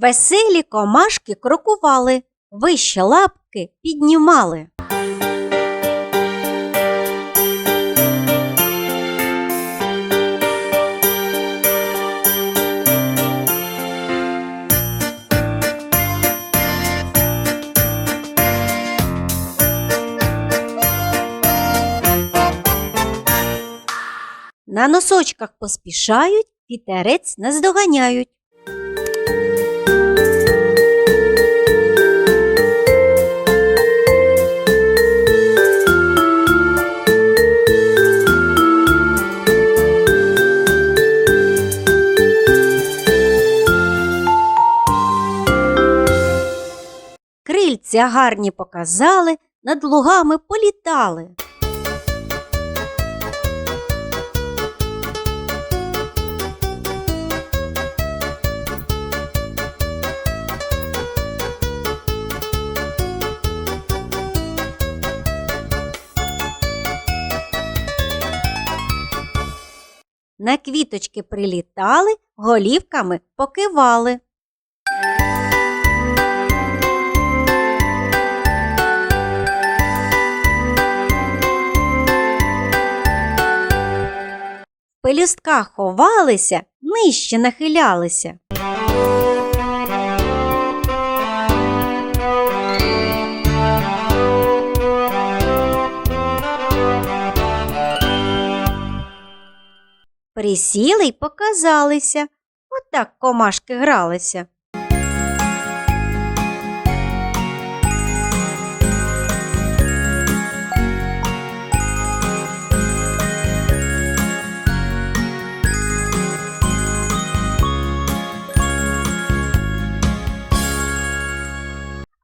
Веселі комашки крокували, вище лапки піднімали. На носочках поспішають, вітерець наздоганяють. Крильця гарні показали, над лугами політали. На квіточки прилітали, голівками покивали. В пелюстках ховалися, нижче нахилялися. Присіли й показалися. Отак комашки гралися.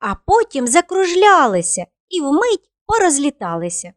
А потім закружлялися і вмить порозліталися.